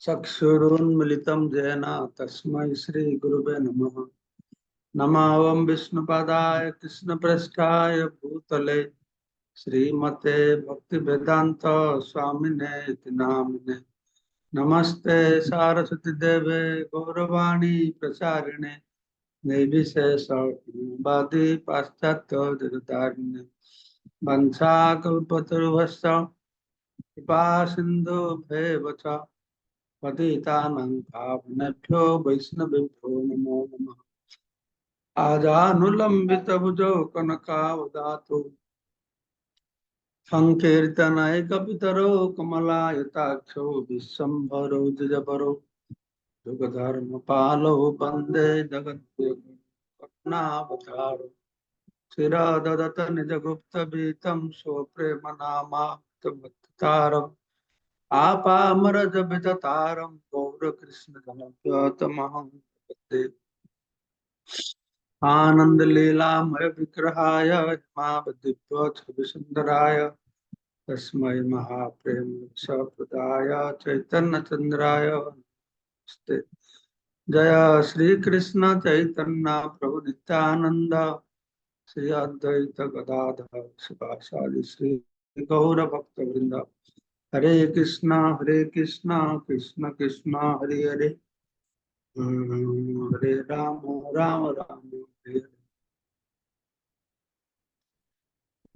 चक्षुरुन्मिलितं येन तस्मै श्रीगुरुवे नमः। नमावं विष्णुपादाय कृष्णप्रेष्ठाय भूतले। श्रीमते भक्तिवेदान्त स्वामिने इति नामिने नमस्ते सारस्वती देवे गौरवाणी प्रचारिणे। निर्विशेषवादी पाश्चात्य जगदारिणे। वंशाकल्पतरुभश्च कृपा च। పతితానం పావనభ్యో వైష్ణవిభ్యో నమో నమ. ఆదానులంబిత భుజో కనకావదాతు సంకీర్తనై కపితరో కమలాయతాక్షో విశ్వంభరో ద్విజపరో యుగధర్మ పాలో వందే జగద్గుణావతారు శిరాదత నిజగుప్త బీతం స్వప్రేమ నామాప్తమత్తారం वंदे। आनन्दलीलामय विग्रहाय हिमावद्दिव्यछविसुन्दराय तस्मै महाप्रेम सप्रदाय चैतन्यचन्द्राय नमस्ते। जय श्रीकृष्ण चैतन्य प्रभु नित्यानन्द श्री अद्वैत गदाधर शिवासादि श्री गौरभक्तवृन्द। हरे कृष्णा हरे कृष्णा, कृष्ण कृष्णा, हरे हरे। हरे राम राम राम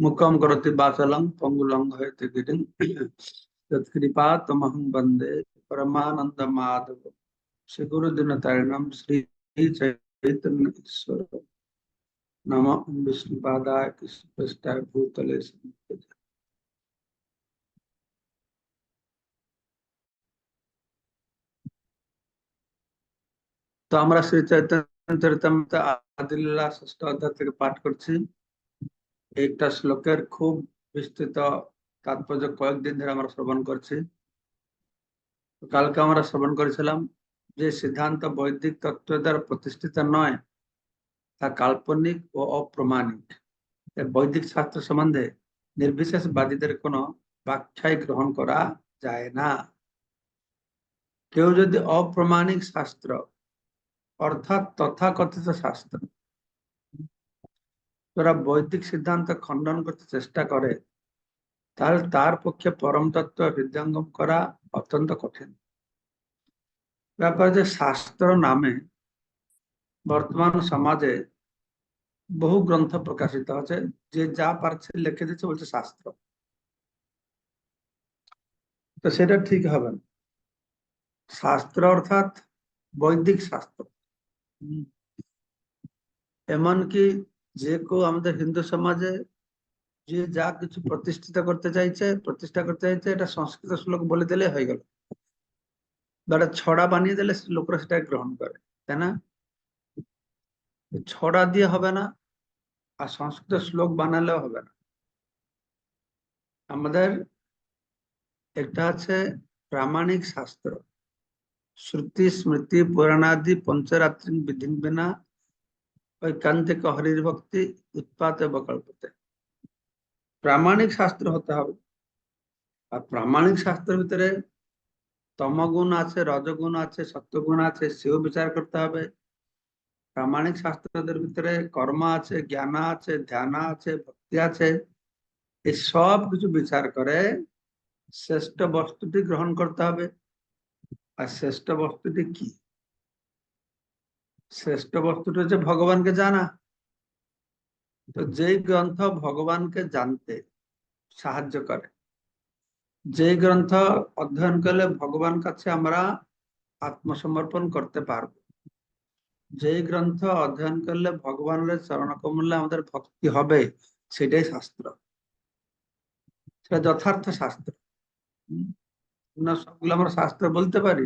मुखम करोति वासलं पंगुलं हयते गिरिं तत्कृपा तमहं वंदे परमानंद माधव। श्री गुरुदिनतारिणं श्री चैतन्य ईश्वर नम विष्णुपादाय कृष्णपृष्ठाय भूतले संतते তো আমরা শ্রী চৈতন্য আদিল্লা ষষ্ঠ অধ্যায় থেকে পাঠ করছি। একটা শ্লোকের খুব বিস্তৃত তাৎপর্য কয়েকদিন ধরে আমরা শ্রবণ করছি। কালকে আমরা শ্রবণ করেছিলাম যে সিদ্ধান্ত বৈদিক তত্ত্ব দ্বারা প্রতিষ্ঠিত নয়, তা কাল্পনিক ও অপ্রমাণিক। বৈদিক শাস্ত্র সম্বন্ধে নির্বিশেষবাদীদের কোনো ব্যাখ্যায় গ্রহণ করা যায় না। কেউ যদি অপ্রমাণিক শাস্ত্র অর্থাৎ তথাকথিত শাস্ত্র। যারা বৈদিক সিদ্ধান্ত খণ্ডন করতে চেষ্টা করে, তাহলে তার পক্ষে পরম তত্ত্ব হৃদয়ঙ্গম করা অত্যন্ত কঠিন। ব্যাপার যে শাস্ত্র নামে বর্তমান সমাজে বহু গ্রন্থ প্রকাশিত হচ্ছে, যে যা পারছে লিখে দিচ্ছে বলছে শাস্ত্র। তো সেটা ঠিক হবে না। শাস্ত্র অর্থাৎ বৈদিক শাস্ত্র। এমনকি যে কেউ আমাদের হিন্দু সমাজে যে যা কিছু প্রতিষ্ঠিত করতে চাইছে, প্রতিষ্ঠা করতে চাইছে, এটা সংস্কৃত শ্লোক বলে দিলে হয়ে গেল। বা ছড়া বানিয়ে দিলে লোকরা সেটা গ্রহণ করে, তাই না? ছড়া দিয়ে হবে না, আর সংস্কৃত শ্লোক বানালেও হবে না। আমাদের একটা আছে প্রামাণিক শাস্ত্র। শ্রুতি স্মৃতি পুরাণাদি পঞ্চরাত্রি বিধি বিনা ঐকান্তিক হরির ভক্তি উৎপাত বকল্পতে প্রামাণিক শাস্ত্র হতে হবে আর প্রামাণিক শাস্ত্রের ভিতরে তমগুণ আছে রজগুণ আছে সত্যগুণ আছে সেও বিচার করতে হবে প্রামাণিক শাস্ত্রদের ভিতরে কর্ম আছে জ্ঞান আছে ধ্যান আছে ভক্তি আছে এই সব কিছু বিচার করে শ্রেষ্ঠ বস্তুটি গ্রহণ করতে হবে আর শ্রেষ্ঠ বস্তুটি কি? শ্রেষ্ঠ বস্তুটি হচ্ছে ভগবানকে জানা। তো যেই গ্রন্থ ভগবানকে জানতে সাহায্য করে যে গ্রন্থ অধ্যয়ন করলে ভগবান কাছে আমরা আত্মসমর্পণ করতে পারব, যেই গ্রন্থ অধ্যয়ন করলে ভগবানের চরণকমূল্যে আমাদের ভক্তি হবে, সেটাই শাস্ত্র। সেটা যথার্থ শাস্ত্র। না সবগুলো আমরা শাস্ত্র বলতে পারি।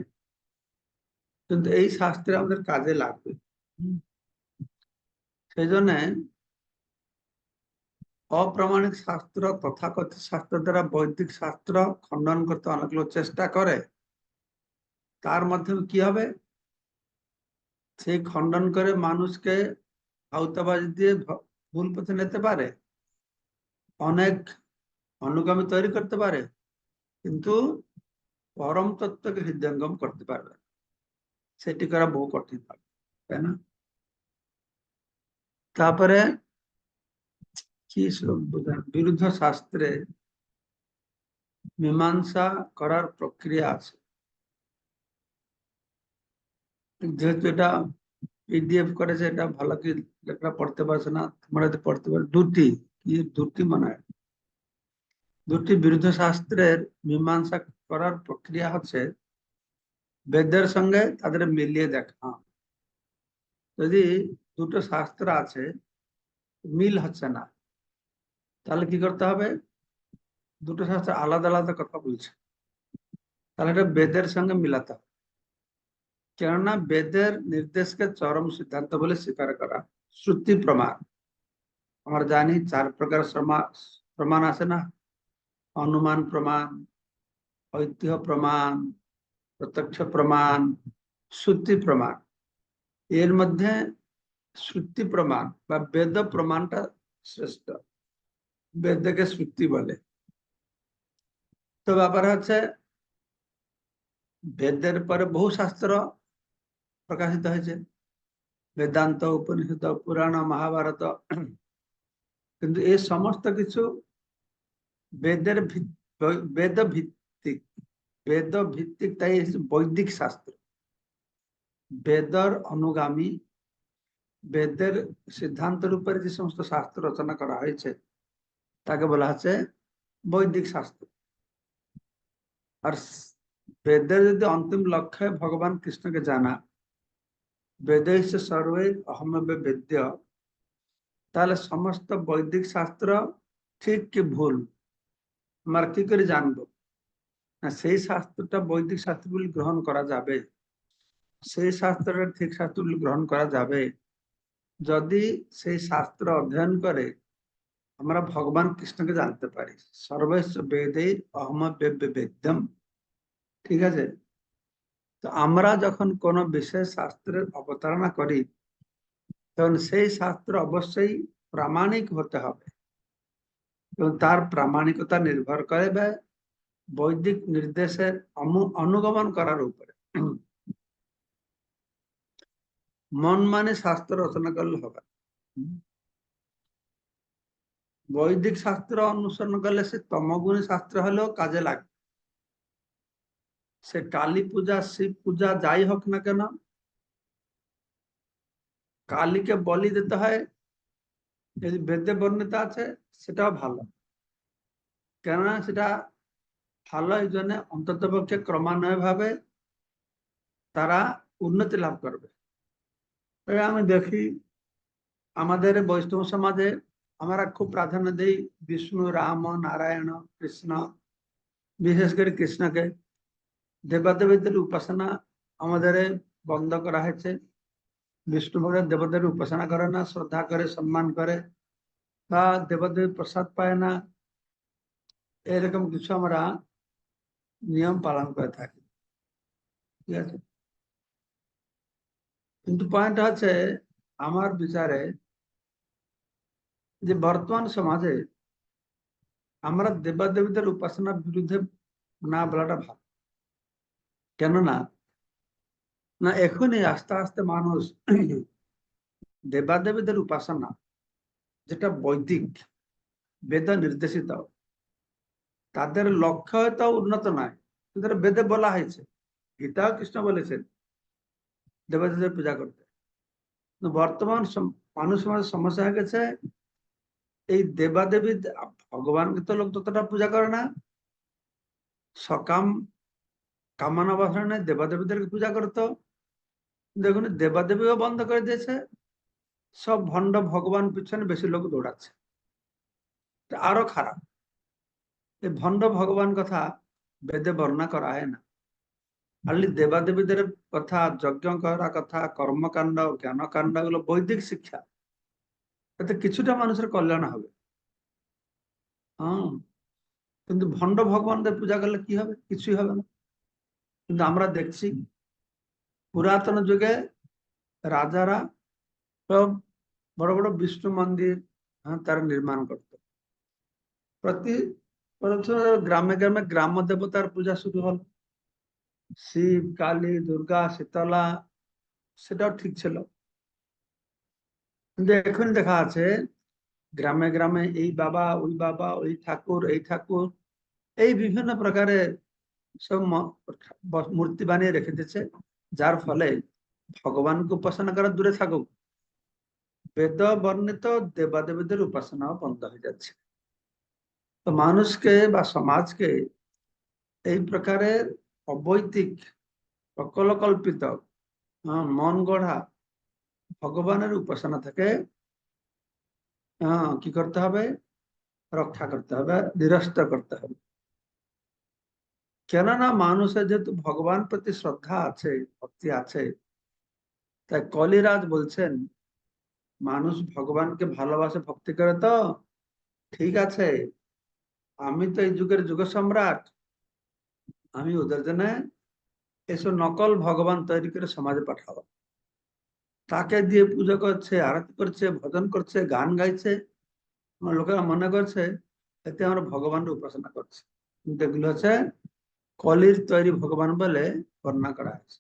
কিন্তু এই শাস্ত্রে আমাদের কাজে লাগবে। সেই জন্য অপ্রামাণিক শাস্ত্র তথাকথিত শাস্ত্র দ্বারা বৈদিক শাস্ত্র খণ্ডন করতে অনেক লোক চেষ্টা করে। তার মাধ্যমে কি হবে? সেই খণ্ডন করে মানুষকে আওতাবাজি দিয়ে ভুল পথে নিতে পারে। অনেক অনুগামী তৈরি করতে পারে। কিন্তু পরম তত্ত্বকে হৃদয়ঙ্গম করতে পারবে। সেটি করা বহু কঠিন হবে, তাই না? তারপরে কি? বিরুদ্ধ শাস্ত্রে মীমাংসা করার প্রক্রিয়া আছে। যেহেতু এটা পিডিএফ করেছে, এটা ভালো কি লেখা পড়তে পারছে না, তোমরা পড়তে পারো। দুটি, কি দুটি মানে দুটি বিরুদ্ধ শাস্ত্রের মীমাংসা করার প্রক্রিয়া হচ্ছে বেদের সঙ্গে তাদের মিলিয়ে দেখা। যদি দুটো শাস্ত্র আছে, মিল হচ্ছে না, তাহলে কি করতে হবে? দুটো শাস্ত্র আলাদা আলাদা কথা বলছে। তাহলে এটা বেদের সঙ্গে মিলাতে হবে। কেননা বেদের নির্দেশকে চরম সিদ্ধান্ত বলে স্বীকার করা শ্রুতি প্রমাণ। আমরা জানি চার প্রকার প্রমাণ আছে না? অনুমান প্রমাণ ঐতিহ্য প্রমাণ, প্রত্যক্ষ প্রমাণ, শ্রুতি প্রমাণ। এর মধ্যে শ্রুতি প্রমাণ বা বেদ প্রমাণটা শ্রেষ্ঠ। বেদকে শ্রুতি বলে। তো ব্যাপার হচ্ছে, বেদের পরে বহু শাস্ত্র প্রকাশিত হয়েছে। বেদান্ত, উপনিষদ, পুরাণ, মহাভারত। কিন্তু এই সমস্ত কিছু বেদের বেদ ভিত্তিক বেদ ভিত্তিক তাই হচ্ছে বৈদিক শাস্ত্র। বেদর অনুগামী, বেদের সিদ্ধান্তের উপরে যে সমস্ত শাস্ত্র রচনা করা হয়েছে, তাকে বলা হচ্ছে বৈদিক শাস্ত্র। আর বেদের যদি অন্তিম লক্ষ্য ভগবান কৃষ্ণকে জানা, বেদ বেদে সর্বে অহমবে বেদ্য, তাহলে সমস্ত বৈদিক শাস্ত্র ঠিক কি ভুল? আমরা কি করে জানব? সেই শাস্ত্রটা বৈদিক শাস্ত্র বলে গ্রহণ করা যাবে। সেই শাস্ত্রটা ঠিক শাস্ত্র বলে গ্রহণ করা যাবে। যদি সেই শাস্ত্র অধ্যয়ন করে আমরা ভগবান কৃষ্ণকে জানতে পারি। সর্বস্ব বেদে অহম বেদ্যম। ঠিক আছে? তো আমরা যখন কোন বিশেষ শাস্ত্রের অবতারণা করি, তখন সেই শাস্ত্র অবশ্যই প্রামাণিক হতে হবে। এবং তার প্রামাণিকতা নির্ভর করে বা বৈদিক নির্দেশের অনুগমন করার উপরে। মন মানে শাস্ত্র রচনা করলে হবে। বৈদিক শাস্ত্র অনুসরণ করলে সে তমগুণী শাস্ত্র হলেও কাজে লাগবে। সে কালী পূজা, শিব পূজা, যাই হোক না কেন, কালীকে বলি দিতে হয়, যদি বেদে বর্ণিত আছে, সেটাও ভালো। কেননা সেটা ভালো এই অন্তত পক্ষে ক্রমান্বয় ভাবে তারা উন্নতি লাভ করবে। আমি দেখি আমাদের বৈষ্ণব সমাজে আমরা খুব প্রাধান্য দিই বিষ্ণু, রাম, নারায়ণ, কৃষ্ণ, বিশেষ করে কৃষ্ণকে। দেবাদেবীদের উপাসনা আমাদের বন্ধ করা হয়েছে। বিষ্ণু ভগবান দেবদেবীর উপাসনা করে না, শ্রদ্ধা করে, সম্মান করে। বা দেবদেবী প্রসাদ পায় না, এরকম কিছু আমরা নিয়ম পালন করে থাকি। ঠিক আছে? কিন্তু পয়েন্ট হচ্ছে, আমার বিচারে যে বর্তমান সমাজে আমরা দেবাদেবীদের উপাসনার বিরুদ্ধে না বলাটা ভালো। কেননা, না এখনই আস্তে আস্তে মানুষ দেবাদেবীদের উপাসনা, যেটা বৈদিক বেদ নির্দেশিত তাদের লক্ষ্য হয়তো উন্নত নয়, কিন্তু বেদে বলা হয়েছে। গীতাও কৃষ্ণ বলেছেন দেবাদেবীদের পূজা করতে। বর্তমান মানুষ সমাজের সমস্যা হয়ে গেছে, এই দেবাদেবী ভগবানকে তো লোক ততটা পূজা করে না। সকাম কামনা বাসনে দেবাদেবীদেরকে পূজা করতো। দেখুন, দেবাদেবীও বন্ধ করে দিয়েছে। সব ভণ্ড ভগবান পিছনে বেশি লোক দৌড়াচ্ছে। আরও খারাপ। এই ভণ্ড ভগবান কথা বেদে বর্ণনা করা হয় না। খালি দেবাদেবীদের কথা যজ্ঞ করা কথা কর্মকাণ্ড জ্ঞানকাণ্ড এগুলো বৈদিক শিক্ষা। এতে কিছুটা মানুষের কল্যাণ হবে। হ্যাঁ কিন্তু ভণ্ড ভগবানদের পূজা করলে কি হবে? কিছুই হবে না। কিন্তু আমরা দেখছি পুরাতন যুগে রাজারা সব বড় বড় বিষ্ণু মন্দির হ্যাঁ, তারা নির্মাণ করত। প্রতি গ্রামে গ্রামে গ্রাম দেবতার পূজা শুরু হল শিব কালী দুর্গা শীতলা সেটাও ঠিক ছিল কিন্তু এখন দেখা আছে গ্রামে গ্রামে এই বাবা ওই বাবা ওই ঠাকুর এই ঠাকুর এই বিভিন্ন প্রকারের সব মূর্তি বানিয়ে রেখে দিয়েছে যার ফলে ভগবানকে উপাসনা করা দূরে থাকুক বেদ বর্ণিত দেবাদেবীদের উপাসনাও বন্ধ হয়ে যাচ্ছে তো মানুষকে বা সমাজকে এই প্রকারের অবৈতিক প্রকলকল্পিত আহ, মন গড়া ভগবানের উপাসনা থেকে কি করতে হবে? রক্ষা করতে হবে নিরস্ত করতে হবে। কেননা মানুষের যেহেতু ভগবান প্রতি শ্রদ্ধা আছে ভক্তি আছে তাই কলিরাজ বলছেন মানুষ ভগবানকে ভালোবাসে ভক্তি করে তো ঠিক আছে আমি তো এই যুগের যুগ সম্রাট। আমি ওদের জন্য এসব নকল ভগবান তৈরি করে সমাজে পাঠাবো তাকে দিয়ে পুজো করছে, আরতি করছে, ভজন করছে, গান গাইছে। লোকেরা মনে করছে, এতে আমরা ভগবানের উপাসনা করছে। কিন্তু এগুলো হচ্ছে কলির তৈরি ভগবান বলে বর্ণনা করা হয়েছে।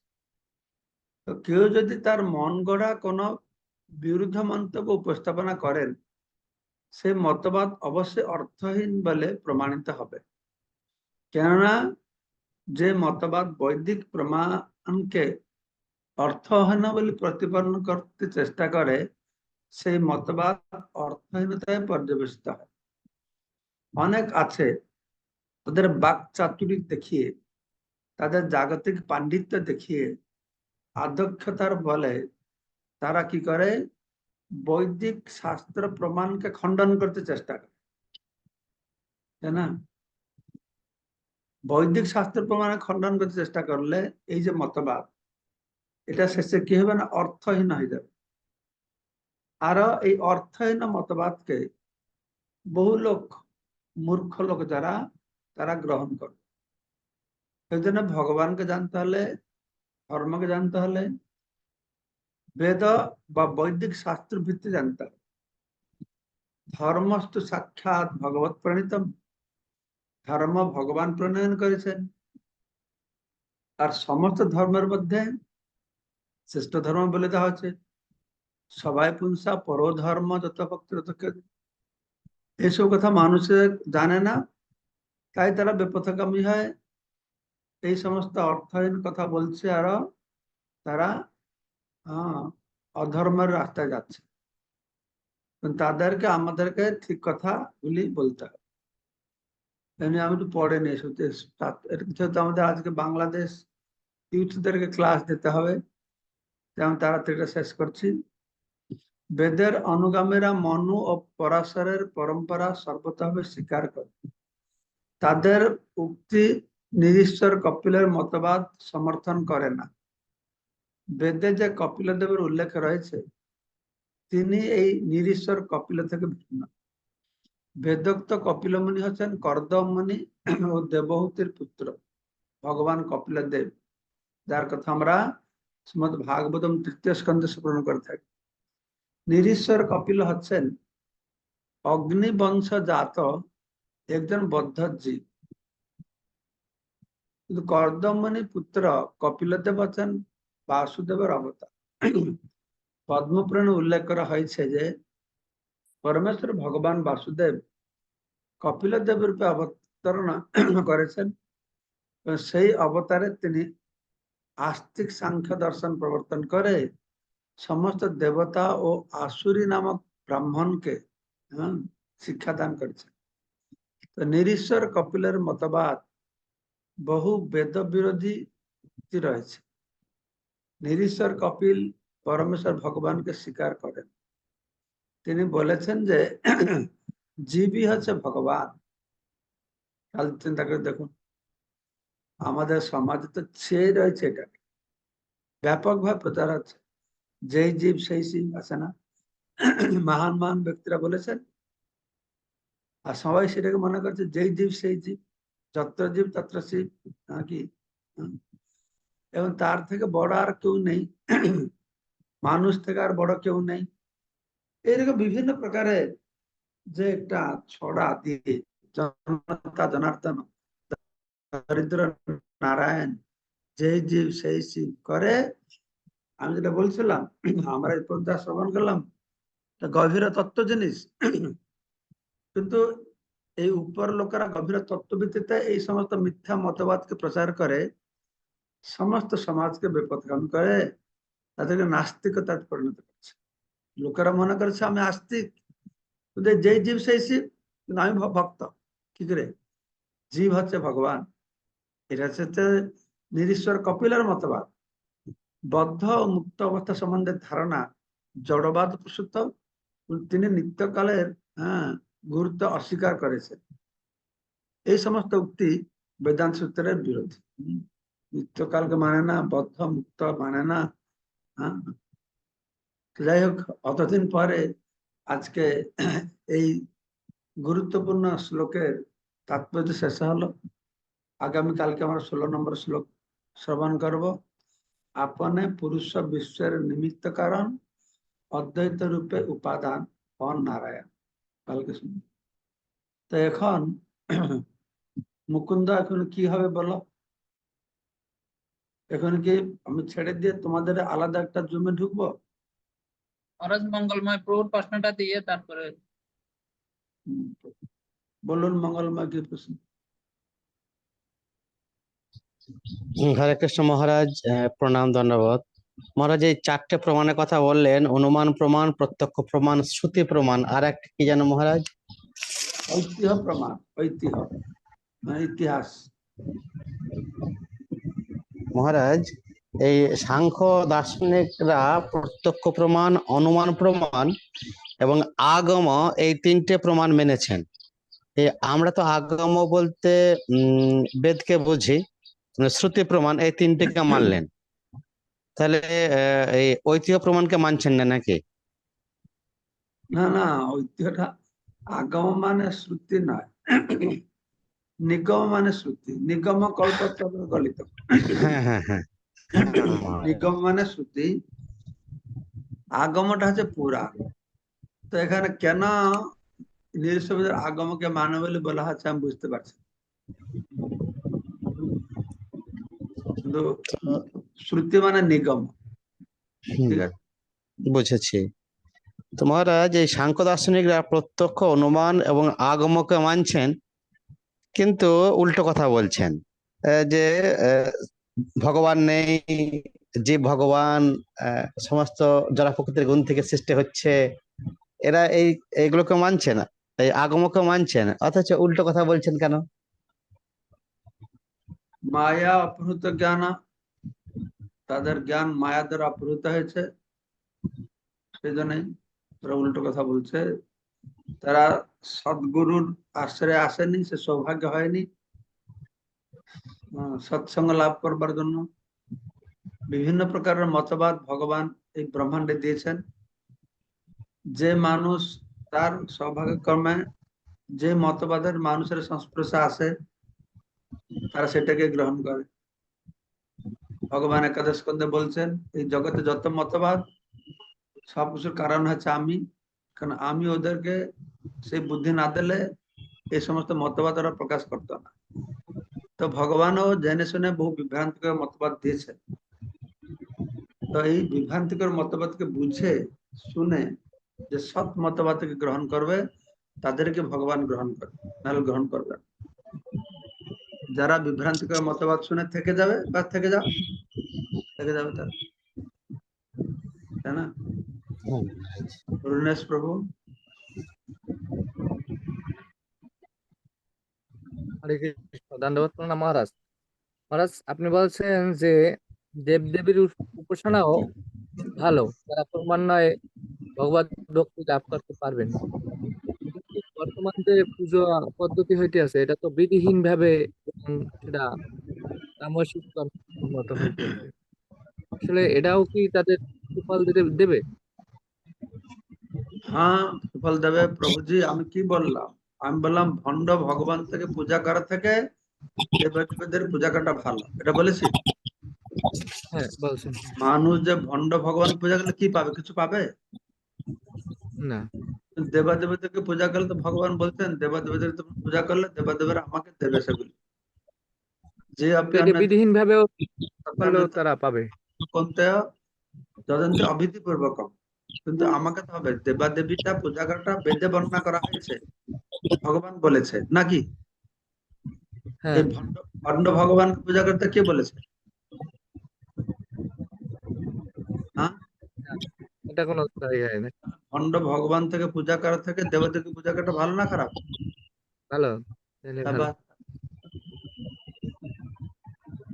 তো কেউ যদি তার মন গড়া কোনো বিরুদ্ধ মন্তব্য উপস্থাপনা করেন সে মতবাদ অবশ্যই অর্থহীন বলে প্রমাণিত হবে। কেননা, যে মতবাদ বৈদিক প্রমাণকে অর্থহীন বলে প্রতিপন্ন করতে চেষ্টা করে, সেই মতবাদ অর্থহীনতায় পর্যবেসিত হয়। অনেক আছে, তাদের বাক চাতুরি দেখিয়ে, তাদের জাগতিক পাণ্ডিত্য দেখিয়ে, আদক্ষতার বলে তারা কি করে? বৈদিক শাস্ত্র প্রমাণকে খণ্ডন করতে চেষ্টা করে। তাই না? বৈদিক শাস্ত্র প্রমাণে খণ্ডন করতে চেষ্টা করলে এই যে মতবাদ, এটা শেষে কি হবে না? অর্থহীন হয়ে যাবে। আরও এই অর্থহীন মতবাদকে বহু লোক, মূর্খ লোক যারা, তারা গ্রহণ করে। এই জন্য ভগবানকে জানতে হলে, ধর্মকে জানতে হলে বেদ বা বৈদিক শাস্ত্র ভিত্তি জানতে হবে সাক্ষাৎ ভগবত প্রণীতম। ধর্ম ভগবান প্রণয়ন করেছেন। আর সমস্ত ধর্মের মধ্যে শ্রেষ্ঠ ধর্ম বলে দেওয়া হচ্ছে সবাই পুংসা পর ধর্ম যত ভক্ত এসব কথা মানুষের জানে না, তাই তারা বিপথগামী হয়। এই সমস্ত অর্থহীন কথা বলছে আরও তারা অধর্মের রাস্তায় যাচ্ছে। তাদেরকে, আমাদেরকে ঠিক কথা গুলি বলতে হবে। এমনি আমি একটু পড়ে নিয়ে আমাদের আজকে বাংলাদেশ ইউথদেরকে ক্লাস দিতে হবে যেমন তাড়াতাড়ি এটা শেষ করছি। বেদের অনুগামীরা মনু ও পরাশরের পরম্পরা সর্বতভাবে স্বীকার করে। তাদের উক্তি নিরীশ্বর কপিলের মতবাদ সমর্থন করে না। বেদে যে কপিল দেবের উল্লেখ রয়েছে, তিনি এই নিরীশ্বর কপিল থেকে ভিন্ন। বেদোক্ত কপিল মুনি হচ্ছেন কর্দম মুনি ও দেবহূতির পুত্র, ভগবান কপিল দেব। যার কথা আমরা শ্রীমদ ভাগবতম তৃতীয় স্কন্ধে স্মরণ করে থাকি। নিরীশ্বর কপিল হচ্ছেন অগ্নিবংশ জাত একজন বদ্ধ জীব কিন্তু কর্দমণি পুত্র কপিলদেব হচ্ছেন বাসুদেবের অবতার। পদ্মপুরাণে উল্লেখ করা হয়েছে যে পরমেশ্বর ভগবান বাসুদেব কপিলদেব রূপে অবতরণ করেছেন। সেই অবতারে তিনি আস্তিক সাংখ্য দর্শন প্রবর্তন করে সমস্ত দেবতা ও আসুরি নামক ব্রাহ্মণকে হ্যাঁ, শিক্ষাদান করেছেন। তো নিরীশ্বর কপিলের মতবাদ বহু বেদ বিরোধী রয়েছে। নিরীশ্বর কপিল পরমেশ্বর ভগবানকে স্বীকার করেন। তিনি বলেছেন যে, জীবই হচ্ছে ভগবান। তাহলে চিন্তা করে দেখুন, আমাদের সমাজে তো ছেয়ে রয়েছে এটা ব্যাপকভাবে প্রচার হচ্ছে। যেই জীব, সেই শিব আছে না? মহান মহান ব্যক্তিরা বলেছেন, আর সবাই সেটাকে মনে করছে, যেই জীব, সেই জীব, যত্র জীব, তত্র শিব, নাকি। এবং তার থেকে বড় আর কেউ নেই। মানুষ থেকে আর বড় কেউ নেই। এইরকম বিভিন্ন প্রকারের যে একটা ছড়া দিয়ে জনতা, জনার্দন, দরিদ্র নারায়ণ যেই জীব সেই শিব করে, আমি যেটা বলছিলাম, আমরা এই পর্যন্ত শ্রবণ করলাম গভীর তত্ত্ব জিনিস। কিন্তু এই উপর লোকেরা গভীর তত্ত্ব ভিত্তিতে এই সমস্ত মিথ্যা মতবাদকে প্রচার করে সমস্ত সমাজকে বিপদগামী করে তাদেরকে নাস্তিকতায় পরিণত করছে। লোকেরা মনে করছে, আমি আস্তিক। কিন্তু যেই জীব, সেই শিব। কিন্তু আমি ভক্ত। কি করে? জীব হচ্ছে ভগবান। এটা হচ্ছে নিরীশ্বর কপিলের মতবাদ। বদ্ধ ও মুক্ত অবস্থা সম্বন্ধে ধারণা, জড়বাদ প্রসূত। তিনি নিত্যকালের হ্যাঁ গুরুত্ব অস্বীকার করেছেন এই সমস্ত উক্তি বেদান্ত সূত্রের বিরোধী। নিত্যকালকে মানে না বদ্ধ মুক্ত মানে না হ্যাঁ যাই হোক, অতদিন পরে আজকে এই গুরুত্বপূর্ণ শ্লোকের তাৎপর্য শেষ হলো। আগামীকালকে আমরা ষোলো নম্বর শ্লোক শ্রবণ করব। আপনে পুরুষ বিশ্বের নিমিত্ত কারণ, অদ্বৈত রূপে উপাদান অন নারায়ণ। কালকে শুনব তো এখন মুকুন্দ এখন কি হবে বলো? এখন কি আমি ছেড়ে দিয়ে তোমাদের আলাদা একটা জমে ঢুকবো? মহারাজ মঙ্গলময় প্রভুর প্রশ্নটা দিয়ে তারপরে বলুন মঙ্গলময় কি প্রশ্ন? হরে কৃষ্ণ মহারাজ আহ, প্রণাম দণ্ডবোধ মহারাজ এই চারটে প্রমাণের কথা বললেন অনুমান প্রমাণ প্রত্যক্ষ প্রমাণ শ্রুতি প্রমাণ আর একটা কি জানো মহারাজ? ঐতিহ্য প্রমাণ ঐতিহ্য মানে ইতিহাস। মহারাজ, এই সাংখ্য দার্শনিকরা প্রত্যক্ষ প্রমাণ, অনুমান প্রমাণ এবং আগম এই তিনটে প্রমাণ মেনেছেন। আমরা তো আগম বলতে বেদকে বুঝি, শ্রুতি প্রমাণ এই তিনটেকে মানলেন। তাহলে এই ঐতিহ্য প্রমাণকে মানছেন না নাকি? না না, ঐতিহ্যটা আগম মানে শ্রুতি নয়। নিগম মানে শ্রুতি নিগম কল্পতরু গলিত হ্যাঁ হ্যাঁ হ্যাঁ। নিগম মানে শ্রুতি আগমটা হচ্ছে পুরা। তো এখানে কেন নিরসবের আগমকে মানে বলে বলা হচ্ছে আমি বুঝতে পারছি কিন্তু শ্রুতি মানে নিগম। ঠিক আছে বুঝেছি। তো মহারাজ এই সাংখ্য দার্শনিকরা প্রত্যক্ষ অনুমান এবং আগমকে মানছেন কিন্তু উল্টো কথা বলছেন যে ভগবান নেই যে ভগবান সমস্ত জড় প্রকৃতির গুণ থেকে সৃষ্টি হচ্ছে, এরা এই, এইগুলোকে মানছে না, এই আগমকে মানছে না, অথচ উল্টো কথা বলছেন কেন? মায়া অপহৃত জ্ঞান, তাদের জ্ঞান মায়া দ্বারা অপহৃত হয়েছে, সেই জন্যই তারা উল্টো কথা বলছে তারা সদ্গুরুর আশ্রয়ে আসেনি, সে সৌভাগ্য হয়নি। সৎসঙ্গ লাভ করবার জন্য বিভিন্ন প্রকারের মতবাদ ভগবান এই ব্রহ্মাণ্ডে দিয়েছেন। যে মানুষ তার সৌভাগ্যক্রমে যে মতবাদের মানুষের সংস্পর্শে আসে, তারা সেটাকে গ্রহণ করে। ভগবান একাদশ স্কন্ধে বলছেন, এই জগতে যত মতবাদ, সবকিছুর কারণ হচ্ছে আমি। কারণ আমি ওদেরকে সেই বুদ্ধি না দিলে এই সমস্ত মতবাদ ওরা প্রকাশ করতো না। তো ভগবানও জেনে শুনে বহু বিভ্রান্তিকর মতবাদ দিয়েছে। তো এই বিভ্রান্তিকর মতবাদকে বুঝে, শুনে যে সৎ মতবাদকে গ্রহণ করবে, তাদেরকে ভগবান গ্রহণ করবে নাহলে গ্রহণ করবে যারা বিভ্রান্তিকর মতবাদ শুনে থেকে যাবে বা থেকে যাও, থেকে যাবে তারা। তাই না? আপনি বলছেন যে দেব দেবীর উপাসনাও ভালো তারা ক্রমান্বয়ে ভগবত ভক্তি লাভ করতে পারবেন। বর্তমান যে পুজো পদ্ধতি হইতে আছে, এটা তো বিধিহীন ভাবে সেটা তামসিক আসলে এটাও কি তাদের সুফল দিতে দেবে? হ্যাঁ ফল দেবে প্রভুজি আমি কি বললাম? আমি বললাম ভণ্ড ভগবান থেকে পূজা করা থেকে দেবদেবীদের পূজা করাটা ভালো। এটা বলেছি? হ্যাঁ মানুষ যে ভণ্ড ভগবান পূজা করলে কি পাবে? কিছু পাবে? না। দেবাদেবীদেরকে পূজা করলে তো ভগবান বলতেন দেবাদেবীদের তুমি পূজা করলে দেবাদেবীরা আমাকে দেবে সেগুলি। যে আপনি বিধিহীন ভাবেও তারা পাবে। কোনতেয় যদন্তে অবিধি পূর্বকম। কিন্তু আমাকে তো হবে। দেবাদেবীটা পূজা করাটা বেদে বর্ণনা করা হয়েছে। ভগবান বলেছে নাকি? হ্যাঁ। ভণ্ড ভগবানকে পূজা করতে কে বলেছে? হ্যাঁ? এটা কোনো ভণ্ড ভগবান থেকে পূজা করা থেকে দেবদেবী পূজা করাটা ভালো না খারাপ? ভালো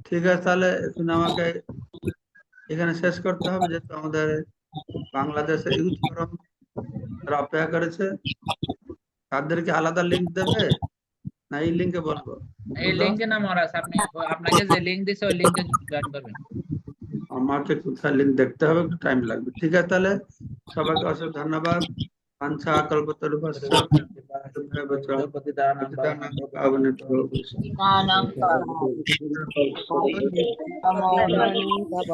ঠিক আছে তাহলে এখন আমাকে এখানে শেষ করতে হবে যেহেতু আমাদের বাংলাদেশের ইউথ ফোরাম তারা অপেক্ষা করেছে। তাদেরকে আলাদা লিংক দেবে? না এই লিংকে বলব। এই লিঙ্কে না মহারাজ আপনি আপনাকে যে লিঙ্ক দিছে ওই লিঙ্কে জয়েন করবেন। আমাকে কোথায় লিংক দেখতে হবে একটু টাইম লাগবে। ঠিক আছে তাহলে? সবাইকে অসংখ্য ধন্যবাদ। পাবনেভ্যো বৈষ্ণবেভ্যো। Namo